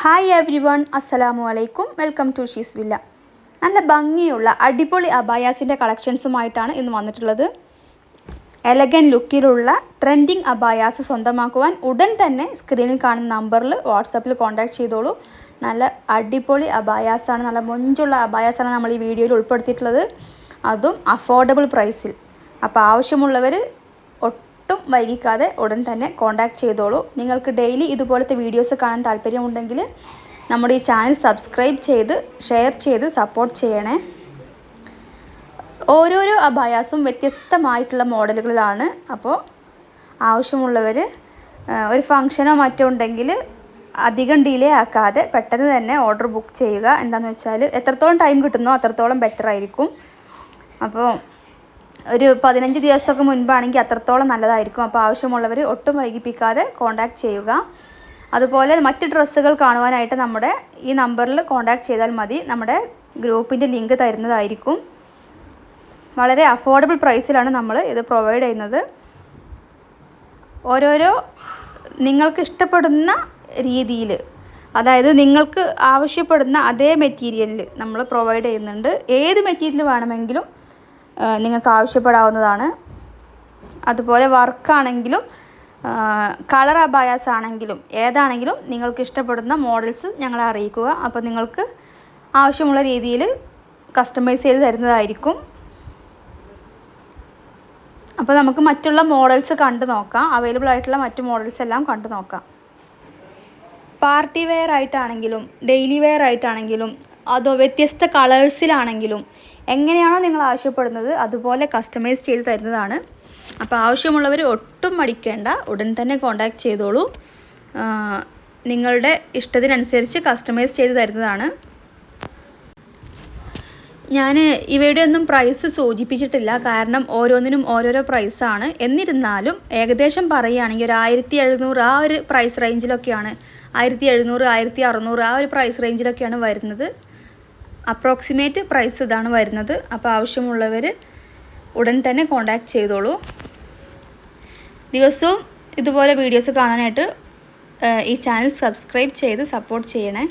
Hi every one അസ്സലാമു അലൈക്കും welcome to she's villa നല്ല ഭംഗിയുള്ള അടിപൊളി അബായാസിന്റെ കളക്ഷൻസുമായിട്ടാണ് ഇന്ന് വന്നിട്ടുള്ളത്. എലഗൻ ലുക്കിലുള്ള ട്രെൻഡിങ് അബായാസ് സ്വന്തമാക്കുവാൻ ഉടൻ തന്നെ സ്ക്രീനിൽ കാണുന്ന നമ്പറിൽ വാട്സപ്പിൽ കോൺടാക്ട് ചെയ്തോളൂ. നല്ല അടിപൊളി അബായാസാണ് നല്ല മൊഞ്ചുള്ള അബായാസാണ് നമ്മൾ ഈ വീഡിയോയിൽ ഉൾപ്പെടുത്തിയിട്ടുള്ളത്. അതും അഫോർഡബിൾ പ്രൈസിൽ അപ്പോൾ ആവശ്യമുള്ളവർ ഒട്ടും വൈകിക്കാതെ ഉടൻ തന്നെ കോൺടാക്ട് ചെയ്തോളൂ. നിങ്ങൾക്ക് ഡെയിലി ഇതുപോലത്തെ വീഡിയോസ് കാണാൻ താല്പര്യമുണ്ടെങ്കിൽ നമ്മുടെ ഈ ചാനൽ സബ്സ്ക്രൈബ് ചെയ്ത് ഷെയർ ചെയ്ത് സപ്പോർട്ട് ചെയ്യണേ. ഓരോരോ അബായാസും വ്യത്യസ്തമായിട്ടുള്ള മോഡലുകളിലാണ്. അപ്പോൾ ആവശ്യമുള്ളവർ ഒരു ഫങ്ഷനോ മറ്റോ ഉണ്ടെങ്കിൽ അധികം ഡിലേ ആക്കാതെ പെട്ടെന്ന് തന്നെ ഓർഡർ ബുക്ക് ചെയ്യുക. എന്താണെന്ന് വെച്ചാൽ എത്രത്തോളം ടൈം കിട്ടുന്നോ അത്രത്തോളം ബെറ്റർ ആയിരിക്കും. അപ്പോൾ ഒരു പതിനഞ്ച് ദിവസമൊക്കെ മുൻപാണെങ്കിൽ അത്രത്തോളം നല്ലതായിരിക്കും. അപ്പോൾ ആവശ്യമുള്ളവർ ഒട്ടും വൈകിപ്പിക്കാതെ കോൺടാക്ട് ചെയ്യുക. അതുപോലെ മറ്റ് ഡ്രസ്സുകൾ കാണുവാനായിട്ട് നമ്മുടെ ഈ നമ്പറിൽ കോൺടാക്ട് ചെയ്താൽ മതി. നമ്മുടെ ഗ്രൂപ്പിന്റെ ലിങ്ക് തരുന്നതായിരിക്കും. വളരെ അഫോർഡബിൾ പ്രൈസിലാണ് നമ്മൾ ഇത് പ്രൊവൈഡ് ചെയ്യുന്നത്. ഓരോരോ നിങ്ങൾക്ക് ഇഷ്ടപ്പെടുന്ന രീതിയിൽ അതായത് നിങ്ങൾക്ക് ആവശ്യപ്പെടുന്ന അതേ മെറ്റീരിയലിൽ നമ്മൾ പ്രൊവൈഡ് ചെയ്യുന്നുണ്ട്. ഏത് മെറ്റീരിയൽ വേണമെങ്കിലും നിങ്ങൾക്ക് ആവശ്യപ്പെടാവുന്നതാണ്. അതുപോലെ വർക്കാണെങ്കിലും കളർ അബായാസ് ആണെങ്കിലും ഏതാണെങ്കിലും നിങ്ങൾക്ക് ഇഷ്ടപ്പെടുന്ന മോഡൽസ് ഞങ്ങളെ അറിയിക്കുക. അപ്പോൾ നിങ്ങൾക്ക് ആവശ്യമുള്ള രീതിയിൽ കസ്റ്റമൈസ് ചെയ്ത് തരുന്നതായിരിക്കും. അപ്പോൾ നമുക്ക് മറ്റുള്ള മോഡൽസ് കണ്ടു നോക്കാം. അവൈലബിൾ ആയിട്ടുള്ള മറ്റു മോഡൽസ് എല്ലാം കണ്ടു നോക്കാം. പാർട്ടി വെയർ ആയിട്ടാണെങ്കിലും ഡെയിലി വെയർ ആയിട്ടാണെങ്കിലും അതോ വ്യത്യസ്ത കളേഴ്സിലാണെങ്കിലും എങ്ങനെയാണോ നിങ്ങൾ ആവശ്യപ്പെടുന്നത് അതുപോലെ കസ്റ്റമൈസ് ചെയ്ത് തരുന്നതാണ്. അപ്പോൾ ആവശ്യമുള്ളവർ ഒട്ടും മടിക്കേണ്ട ഉടൻ തന്നെ കോണ്ടാക്ട് ചെയ്തോളൂ. നിങ്ങളുടെ ഇഷ്ടത്തിനനുസരിച്ച് കസ്റ്റമൈസ് ചെയ്ത് തരുന്നതാണ്. ഞാൻ ഇവയുടെ ഒന്നും പ്രൈസ് സൂചിപ്പിച്ചിട്ടില്ല കാരണം ഓരോന്നിനും ഓരോരോ പ്രൈസാണ് എന്നിരുന്നാലും ഏകദേശം പറയുകയാണെങ്കിൽ ഒരു ആയിരത്തി എഴുന്നൂറ് ആ ഒരു പ്രൈസ് റേഞ്ചിലൊക്കെയാണ് ആയിരത്തി എഴുന്നൂറ് ആയിരത്തി അറുന്നൂറ് ആ ഒരു പ്രൈസ് റേഞ്ചിലൊക്കെയാണ് വരുന്നത്. അപ്രോക്സിമേറ്റ് പ്രൈസ് ഇതാണ് വരുന്നത്. അപ്പോൾ ആവശ്യമുള്ളവർ ഉടൻ തന്നെ കോണ്ടാക്ട് ചെയ്തോളൂ. ദിവസവും ഇതുപോലെ വീഡിയോസ് കാണാനായിട്ട് ഈ ചാനൽ സബ്സ്ക്രൈബ് ചെയ്ത് സപ്പോർട്ട് ചെയ്യണേ.